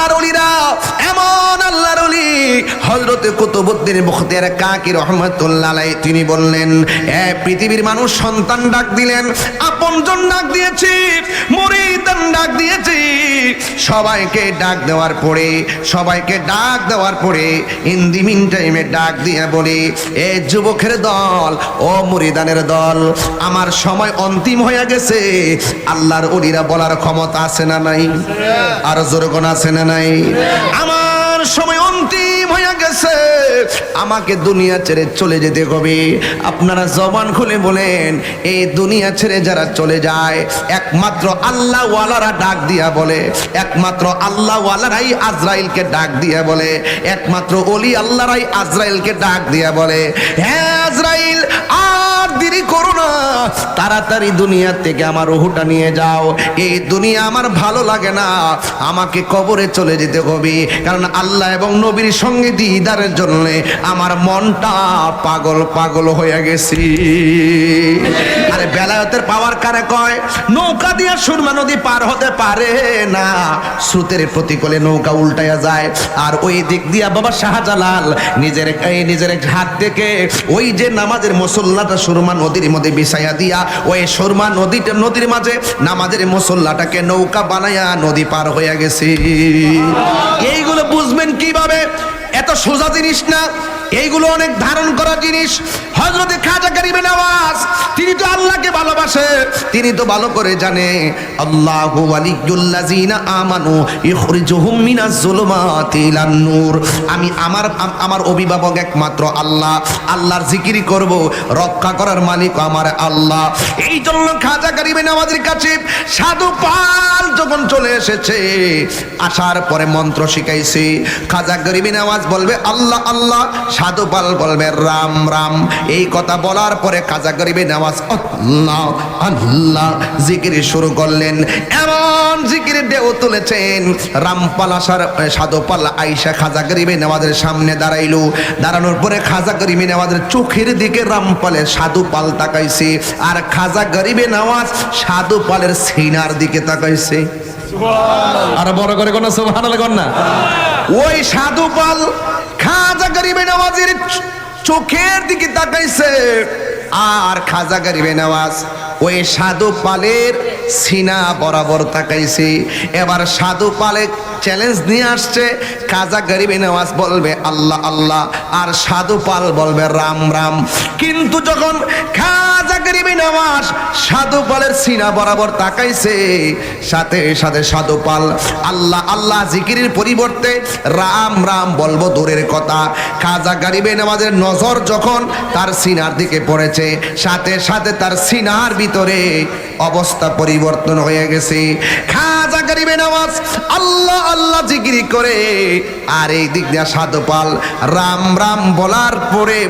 আল্লাহর অলিরা হজরতে কুতুবুদ্দিন বখতিয়ার কাকি রহমতুল্লাহ তিনি বললেন, এ পৃথিবীর মানুষ সন্তান ডাক দিলেন আপনজন ডাক দিয়েছি, মরিদান ডাক দিয়েছি। সবাইকে ডাক দেওয়ার পরে, সবাইকে ডাক দেওয়ার পরে ইন দি মিন টাইমে ডাক দিয়ে বলি, এ যুবকের দল, ও মুরিদানের দল, আমার সময় অন্তিম হয়ে গেছে। আল্লাহর অলিরা বলার ক্ষমতা আছে না নাই? আর জোরগণ আছে না নাই? আমার সময় গেছে। আমাকে দুনিয়া ছেড়ে চলে যেতে হবে। আপনারা জবান খুলে বলেন এই দুনিয়া ছেড়ে যারা চলে যায়, একমাত্র আল্লাহ ওয়ালারা ডাক দিয়া বলে, একমাত্র আল্লাহ ওয়ালারাই আজরাইলকে ডাক দিয়া বলে, একমাত্র অলি আল্লাহরাই আজরাইলকে ডাক দিয়া বলে। হ্যাঁ আজরাইল, আর দেরি করো তাড়াতাড়ি দুনিয়া থেকে আমার রুহুটা নিয়ে যাও। এই দুনিয়া আমার ভালো লাগে না। আমাকে কবরে চলে যেতে হবে। কারণ আল্লাহ এবং নবীর সঙ্গে দিদারের জন্য আমার মনটা পাগল পাগল হয়ে গেছি। আরে বেলায়তের পাওয়ার কারে কয়? নৌকা দিয়ে সুরমা নদী পার হতে পারে না। স্রোতের প্রতিকূলে নৌকা উল্টাইয়া যায়। আর ওই দিক দিয়া বাবা শাহজালাল নিজের, এই নিজের হাত থেকে ওই যে নামাজের মুসল্লাটা সুরমা নদীর মধ্যে বিছাইয়া দিয়া, ওই সুরমা নদীটা নদীর মাঝে নামাজের মুসল্লাটাকে নৌকা বানাইয়া নদী পার হইয়া গেছি। এইগুলো বুঝবেন কীভাবে? এত সোজা জিনিস না। এইগুলো অনেক ধারণ করা জিনিস। হজরতে খাজা গরিবে নওয়াজ তিনি তো আল্লাহকে ভালোবাসে। তিনি তো ভালো করে জানে, আল্লাহু ওয়ালিয়ুল্লাযিনা আমানু ইখরিজুহুম মিনাজ যুলুমাতি ইলান নূর। আমি আমার আমার অভিভাবক একমাত্র আল্লাহ। আল্লাহর জিকিরি করব, রক্ষা করার মালিক আমার আল্লাহ। এই জন্য খাজা গরিবে নওয়াজের কাছে সাধু পাল যখন চলে এসেছে, আসার পরে মন্ত্র শিখাইছে। খাজা গরিবে নওয়াজ বলবে, আল্লাহ আল্লাহ সাধু পাল বলবে রাম রাম। এই কথা বলার পরে খাজা গরিবে নামাজ আল্লাহ আল্লাহ। জিকির শুরু করলেন। এমন জিকির ঢেউ তুলেছেন। রামপাল আসার সাধু পাল আইসা খাজা গরিবে নামাজের সামনে দাঁড়াইলো। দাঁড়ানোর পরে খাজা গরিবে নামাজের চোখের দিকে রামপালের সাধু পাল তাকাইছে। আর খাজা গরিবে নামাজ সাধু পালের সিনার দিকে তাকাইছে। আর বড় করে কোন কোন না। ওই সাধু পাল খাজা গরিবে নওয়াজের চোখের দিকে তাকাইছে। আর খাজা গরিবে নওয়াজ ওই সাধু পালের সিনা বরাবর তাকাইছে। এবার সাধু পালে চ্যালেঞ্জ নিয়ে আসছে। খাজা গরিবে নওয়াজ বলবে, আল্লাহ আল্লাহ। আর সাধু পাল বলবে, রাম রাম। কিন্তু যখন খাজা গরিবে নওয়াজ সাধু পালের সিনা বরাবর তাকাইছে, সাথে সাথে সাধু পাল, আল্লাহ আল্লাহ, জিকিরের পরিবর্তে রাম রাম বলব দূরের কথা। খাজা গরিবে নওয়াজের নজর যখন তার সিনার দিকে পড়েছে, সাথে সাথে তার সিনার ভিতরে অবস্থা পরিবর্তন হয়ে গেছে। খাজা গরিবে নওয়াজ আল্লাহ আল্লাহ জিগিরি করে। আর এই দিক দিয়া সাধুপাল, রাম রাম বলার পরে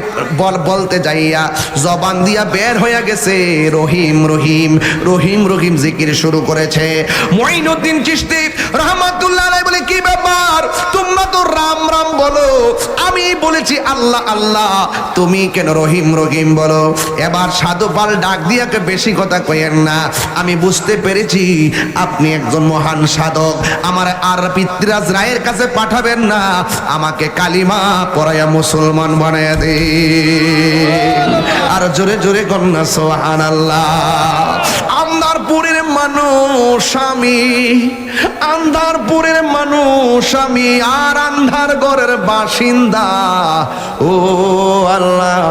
বল, বলতে যাইয়া জবান দিয়া বের হয়ে গেছে। রহিম রহিম রহিম রহিম জিকির শুরু করেছে। মঈনুদ্দিন চিস্তি রহমাতুল্লাহ বলে, কি ব্যাপার? তোমরা তো রাম রাম বলো। আমি বলেছি, আল্লাহ আল্লাহ, তুমি কেন রহিম রহিম বলো? এবার সাধু পাল ডাক দিয়াকে বেশি কথা কইেন না। আমি বুঝতে পেরেছি, আপনি একজন মহান সাধক। আমার আর পিতৃরাজ রায়ের কাছে পাঠাবেন না। আমাকে কালিমা পড়াইয়া মুসলমান বানাইয়া দে আর জোরে জোরে কন্যা সোহান আল্লাহ আন্দারপুরের মানুষ আমি, আন্দারপুরের মানুষ আমি, আর আন্ধার ঘরের বাসিন্দা। ও আল্লাহ,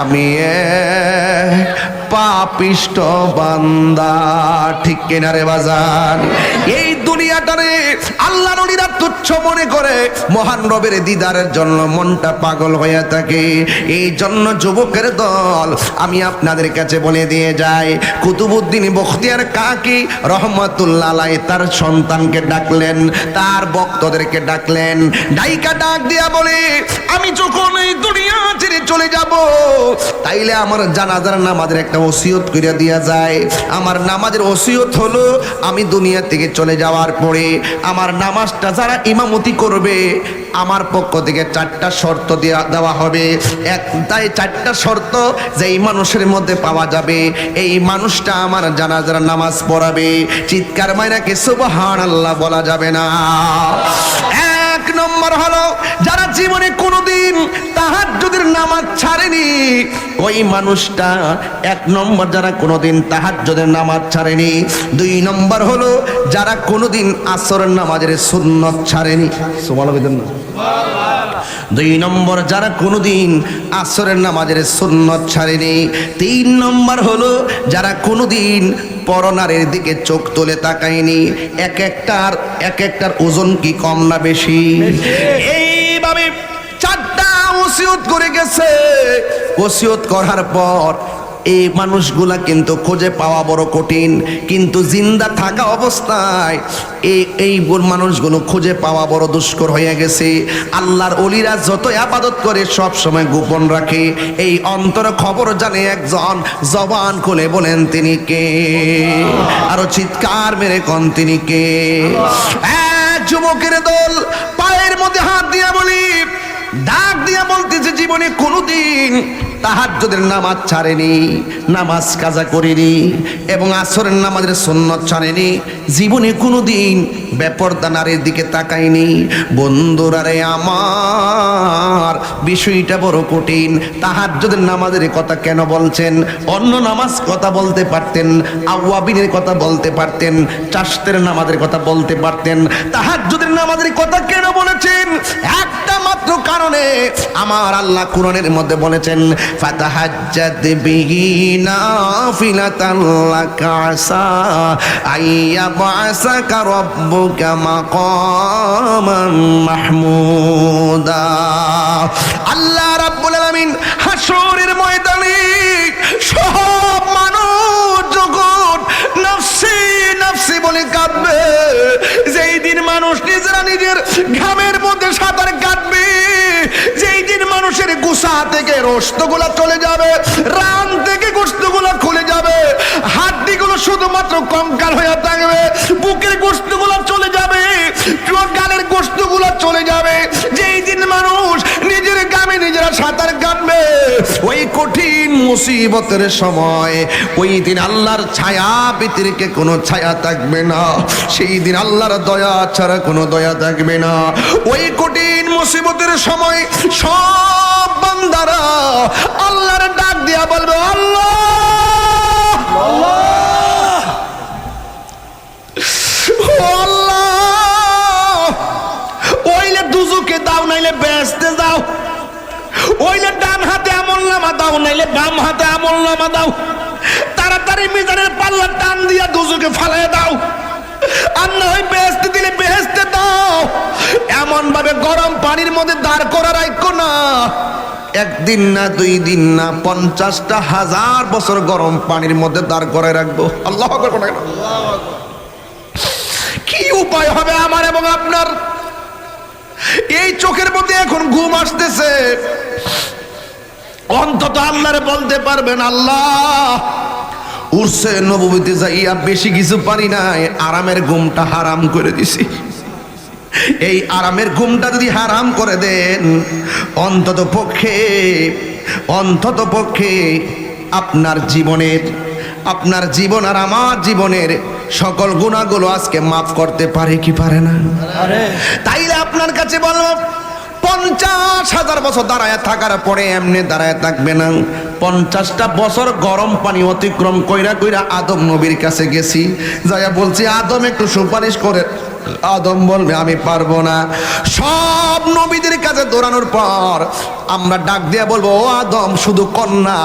আমি পাপিষ্ট বান্দা। ঠিক কেনারে বাজার এই দুনিয়াটারে আল্লাহ নদীরা তুচ্ছ মনে করে। মহান রবের দিদারের জন্য মনটা পাগল হয়ে থাকে। এই জন্য যুবকের দল, আমি আপনাদের কাছে বলে দিয়ে যাই কুতুবুদ্দিন বখতিয়ার কাকি রহমতুল্লাহ তার সন্তানকে ডাকলেন, তার ভক্তদেরকে ডাকলেন, ডাইকা ডাক দিয়া বলে, আমি যখন এই দুনিয়া ছেড়ে চলে যাব, তাইলে আমার জানাজার নামাজের একটা ওসিয়ত করে দিয়া যায়। আমার নামাজের ওসিয়ত হলো, আমি দুনিয়া থেকে চলে যাব। যাওয়ার পরে আমার নামাজটা যারা ইমামতি করবে, আমার পক্ষ থেকে চারটা শর্ত দেয়া, দেওয়া হবে। এক তাই চারটা শর্ত যে এই মানুষের মধ্যে পাওয়া যাবে, এই মানুষটা আমার জানাজার নামাজ পড়াবে। চিৎকার মাইনাকে সুবহান আল্লাহ বলা যাবে না। এক নম্বর হলো, যারা জীবনে কোনোদিন তাহাজ্জুদের নামাজ ছাড়েনি। ওই মানুষটা এক নম্বর যারা কোনোদিন তাহাজ্জুদের নামাজ ছাড়েনি দুই নম্বর হলো যারা কোনোদিন আসরের নামাজের সুন্নত ছাড়েনি। না। দুই নম্বর যারা কোনোদিন আসরের নামাজের সুন্নত ছাড়েনি তিন নম্বর হলো যারা কোনোদিন পরনারের দিকে চোখ তুলে তাকায়নি এক একটার এক একটার ওজন কি কম না বেশি। এইভাবে ওসিয়ত করে গেছে। ওসিয়ত করার পর এই মানুষগুলা কিন্তু খুঁজে পাওয়া বড় কঠিন, কিন্তু জিন্দা থাকা অবস্থায় এই এই মানুষগুলো খুঁজে পাওয়া বড় দুষ্কর হয়ে গেছে। আল্লাহর অলিরা যত আবাদত করে সব সময় গোপন রাখে। এই অন্তর খবর জানে একজন, জবান খুলে বলেন, তিনি কে? আরও চিৎকার মেরে কন, তিনি কে? যুবকের দল পায়ের মধ্যে হাত দিয়া বলি ডাক দিয়া বলতেছে জীবনে কোনোদিন তাহাজ্জুদের নামাজ ছাড়েনি, নামাজ কাজা করেনি এবং আসরের নামাজের সুন্নত ছাড়েনি, জীবনে কোনোদিন বেপরদা নারীর দিকে তাকায়নি। বন্ধুরা রে আমার, বিষয়টা বড় কঠিন। তাহাজ্জুদের নামাজের কথা কেন বলছেন? অন্য নামাজ কথা বলতে পারতেন, আওয়াবিনের কথা বলতে পারতেন, চাষতের নামাজের কথা বলতে পারতেন। তাহাজ্জুদের নামাজের কথা কেন বলেছেন? একটা মাত্র কারণে আমার আল্লাহ কোরআনের মধ্যে বলেছেন বিহি নাফিলাতান লাকা আসা আইয়া বাসাকা রাব্বুকা মাকামান মাহমুদা আল্লাহ রাব্বুল আলামিন হাসরের ময়দানে সব মানুষ যখন নফসি নফসি বলে কাঁদবে, যেই দিন মানুষ নিজেরা নিজের ঘামের মধ্যে সাঁতার কাটবে মানুষের গুসা থেকে রস্তগুলা চলে যাবে, রান থেকে গোস্তগুলা খুলে যাবে। হাড্ডিগুলো শুধুমাত্র কঙ্কাল হয়ে থাকবে, বুকের গোস্তগুলো চলে যাবে গালের গোস্তগুলো চলে যাবে। যেই দিন মানুষ গ্রামে নিজেরা সাঁতার কাটবে। ওই কঠিন মুসিবতের সময়, ওই দিন আল্লাহর ছায়া ব্যতিরিকে কোনো ছায়া থাকবে না। সেই দিন আল্লাহর দয়া ছাড়া কোনো দয়া থাকবে না। ওই কঠিন মুসিবতের সময় সব বান্দারা আল্লাহর ডাক দিয়া বলবে, আল্লাহ! আল্লাহ! ওইলে দুজুকে দাও, নাইলে বেসতে দাও আমল নামা দাও, নাইলে বাম হাতে আমল নামা দাও। তাড়াতাড়ি মিজানের পাল্লা টান দিয়া দুজুকে ফালাই দাও। আর না হয় বেহেস্তে দিলে বেহেস্তে দাও। এমন ভাবে গরম পানির মধ্যে দাঁড় করা রাখো না। একদিন না, দুই দিন না, পঞ্চাশটা হাজার বছর গরম পানির মধ্যে দাঁড় করে রাখব। আল্লাহ কি উপায় হবে আমার এবং আপনার? এই চোখের মধ্যে এখন ঘুম আসতেছে। অন্তত আল্লাহরে বলতে পারবেন আল্লাহ উর্সে নবীতে যাইয়া বেশি কিছু পারি নাই আরামের ঘুমটা হারাম করে দিছি। এই আরামের ঘুমটা যদি হারাম করে দেন অন্তত পক্ষে অন্তত পক্ষে আপনার জীবনের আপনার জীবন আর আমার জীবনের সকল গুণাগুলো আজকে মাফ করতে পারে কি পারে না? তাইলে আপনার কাছে বলব পঞ্চাশ হাজার বছর দাঁড়ায় থাকার পরে এমনি দাঁড়ায় থাকবে না। পঞ্চাশটা বছর গরম পানি অতিক্রম কইরা কইরা আদম নবীর কাছে গেছি। যাইয়া বলছি, আদম, একটু সুপারিশ করে। আদম বলবে, আমি পারব না। সব নবীদের কাছে দৌড়ানোর পর আমরা ডাক দিয়ে বলব, ও আদম, শুধু কন্যা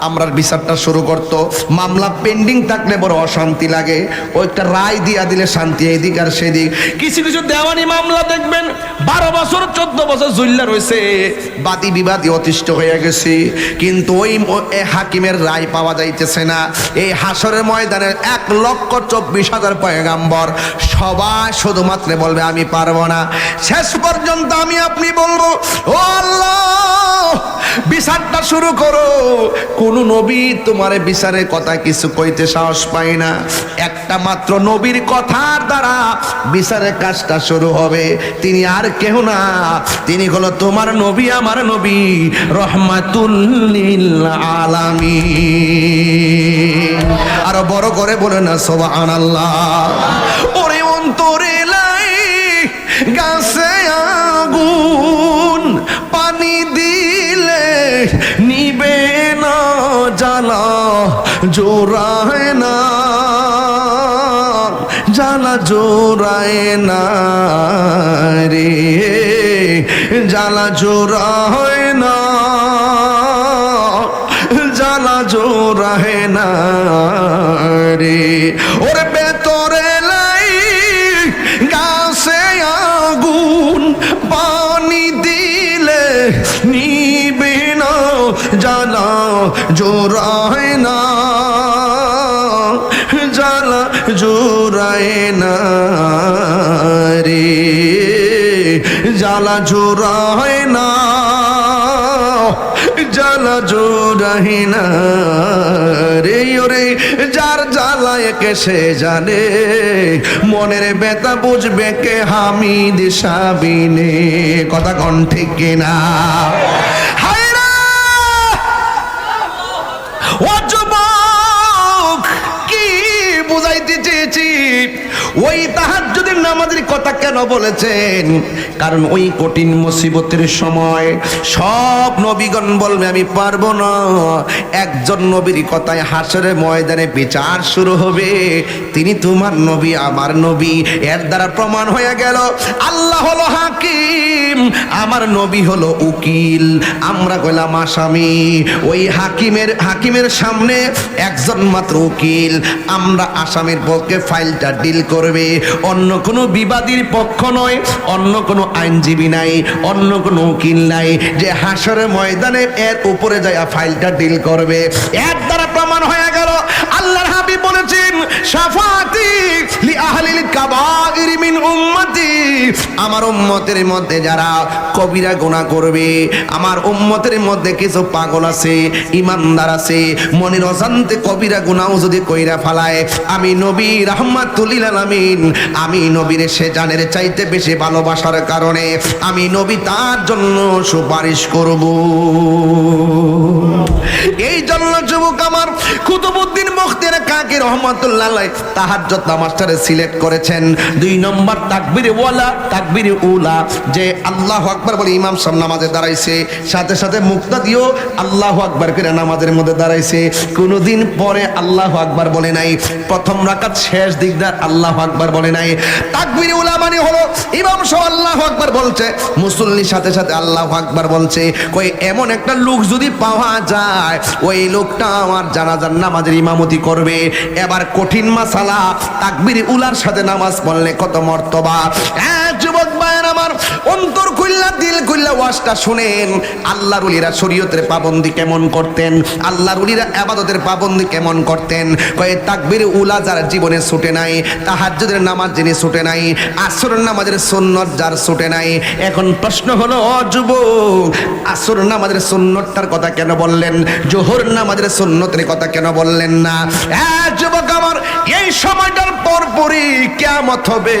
আমরা বিচারটা শুরু করতো। মামলা পেন্ডিং থাকলে বড় অশান্তি লাগে। ওইটা রায় দিয়া দিলে শান্তি এদিক আর সেদিক। কিছু কিছু দেওয়ানি মামলা দেখবেন, বারো বছর, চোদ্দ বছর জুল্লা রয়েছে। বাদী বিবাদী অতিষ্ঠ হয়ে গেছে। কিন্তু ওই হাকিমের রায় পাওয়া যাইতেছে না। এই হাসরের ময়দানের এক লক্ষ চব্বিশ হাজার পয়গাম্বর। সবাই শুধুমাত্র বলবে, আমি পারব না। শেষ পর্যন্ত আমি আপনি বলব, ও আল্লাহ! বিচারটা শুরু করো। কোন নবী তোমার বিচারের কথা কিছু কইতে সাহস পায় না। একটা মাত্র নবীর কথার দ্বারা বিচারের কাজটা শুরু হবে। তিনি আর কেউ না। তিনি হলো তোমার নবী, আমার নবী। রহমাতুল্লিল আলামিন। আরও বড় করে বলে না, সুবহানাল্লাহ। ওরে অন্তরে লাই, গাছে জোড়ায় না জ্বালা জোড়ায় না রে। জ্বালা জোড়ায় না জ্বালা জোড়ায় না। জ্বালা জোড়ায় না। জ্বালা জোড়ায় না রে। জ্বালা জোড়ায় না। জ্বালা জোড়ায় না রে। ওরে, যার জ্বালায় একে সে জানে, মনের বেতা বুঝবে কে হামিদ সাবিনে কথা কন ঠিক কিনা হায় রে! ও ওই তাহার তাহাজ্জুদের নামাজের কথা কেন বলেছেন? কারণ ওই কঠিন মুসিবতের সময় সব নবীগণ বলবে, আমি পারব না। একজন নবীর কথায় হাসরের ময়দানে বিচার শুরু হবে। তিনি তোমার নবী, আমার নবী। এর দ্বারা প্রমাণ হয়ে গেল, আল্লাহ হলো হাকিম, আমার নবী হলো উকিল। আমরা কইলাম আসামি। ওই হাকিমের হাকিমের সামনে একজন মাত্র উকিল। আমরা আসামির পক্ষে ফাইলটা ডিল করবে। অন্য কোনো বিবাদীর পক্ষ নয়, অন্য কোনো আইনজীবী নাই, অন্য কোনো উকিল নাই যে হাসরের ময়দানে এর উপরে যায় ফাইলটা ডিল করবে। এর দ্বারা প্রমাণ হয়ে গেল, আল্লাহর হাবিব বলেছেন, শাফাতি লি আহলিল কাবাইর মিন উম্মতি আমার উম্মতের মধ্যে যারা কবিরা গোনা করবে, আমার উম্মতের মধ্যে কিছু পাগল আছে, ইমানদার আছে, মনের অজান্তে কবিরা গুনাহ যদি কইরা ফালায়, আমি নবী রাহমাতুলিল আলামিন, আমি নবীর সে জানের চাইতে বেশি ভালোবাসার কারণে আমি নবী তার জন্য সুপারিশ করব। এই জন্য যুবক আমার কুতুবুদ্দিন মুখতের কাকি রহমতুল্লাহ তাহাজ্জত নামাজটারে সিলেক্ট করেছেন। দুই নম্বর তাকবির ওয়ালা তাকবির উলা, যে আল্লাহ আকবার বলে ইমাম সাহেব নামাজে দাঁড়াইছে, সাথে সাথে মুক্তা দিও আল্লাহ আকবার করে নামাজের মধ্যে দাঁড়াইছে। কোনোদিন পরে আল্লাহ আকবার বলে নাই, প্রথম রাকাত শেষ দিকদার আল্লাহ আকবার বলে নাই। তাকবির উলা মানে হলো ইমাম সাহেব আল্লাহ আকবার বলছে মুসল্লির সাথে সাথে আল্লাহ আকবার বলছে, কই এমন একটা লোক যদি পাওয়া যায়, ওই লোকটা আমার জানাজার নামাজের ইমামতি করবে। এবার কঠিন মাসালা, তাকবির উলার সাথে নামাজ পড়লে কত মর্তবা। হ্যাঁ ভাইয়ের আমার অন্তর খুললা দিল খুললা ওয়াজটা শুনেন। আল্লাহর উলিরা শরীয়তের পাবন্দি কেমন করতেন? আল্লাহর উলিরা আবাদতের পাবন্দি কেমন করতেন? কয়ে, তাকবির উলা যার জীবনে ছুটে নাই, তাহাজ্জুদের নামাজ যিনি ছুটে নাই, আসরের নামাজের সুন্নত যার ছুটে নাই। এখন প্রশ্ন হলো যুবক আসর নামাজের সুন্নতটার কথা কেন বললেন? জোহর নামাজের সুন্নতের কথা কেন বললেন না? যুবক আমার, এই সময়টার পর পরই কেমত হবে।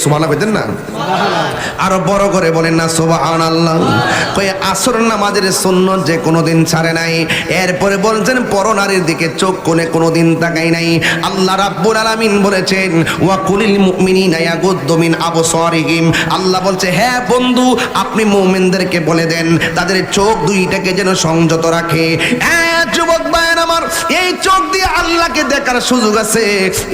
সুমানা পেতেন না? আরও বড় করে বলেন না সুবাহান আল্লাহ কই আসর নামাজের সুন্নত যে কোনোদিন ছাড়ে নাই। এরপরে বলছেন, পরনারীর দিকে চোখ কোনে কোনোদিন তাকাই নাই। আল্লাহ রাব্বুল আলামিন বলেছেন ওয়া কুলিল মুমিনিনা ইয়াগুদ্দু মিন আবসারিহিম। আল্লাহ বলছে হ্যাঁ বন্ধু, আপনি মুমিনদেরকে বলে দেন, তাদের চোখ দুইটাকে যেন সংযত রাখে। হ্যাঁ যুবক আমার, এই চোখ দিয়ে আল্লাহকে দেখার সুযোগ আছে,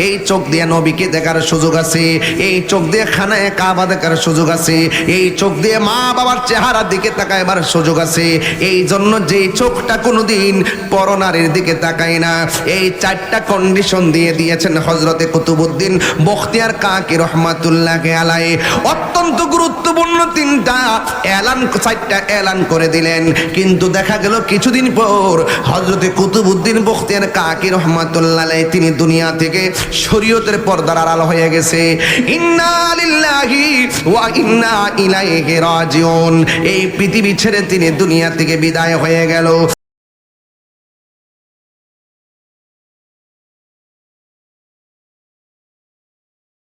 এই চোখ দিয়ে নবীকে দেখার সুযোগ আছে, এই চোখ দিয়ে খানায় কাবা দেখার সুযোগ আছে, এই চোখ দিয়ে মা বাবার চেহারার দিকে তাকাইবার সুযোগ আছে, এই জন্য যে চোখটা কোনোদিন পরনারীর দিকে তাকায় না, এই চারটা কন্ডিশন দিয়ে দিয়েছেন হজরতে কুতুবুদ্দিন বখতিয়ার কাকি রহমাতুল্লাহ আলাই অত্যন্ত গুরুত্বপূর্ণ তিনটা এলান, চারটা এলান করে দিলেন, কিন্তু দেখা গেল কিছুদিন পর হজরতে কুতুবুদ্দিন বখতিয়ার কাকি রহমাতুল্লাহ তিনি দুনিয়া থেকে শরীয়তের পর্দার আড়াল হয়ে গেছে। ইন্না লিল্লাহি ওয়া ইন্না ইলাইহি রাজিউন। এই পৃথিবী ছেড়ে তিনি দুনিয়া থেকে বিদায় হয়ে গেল।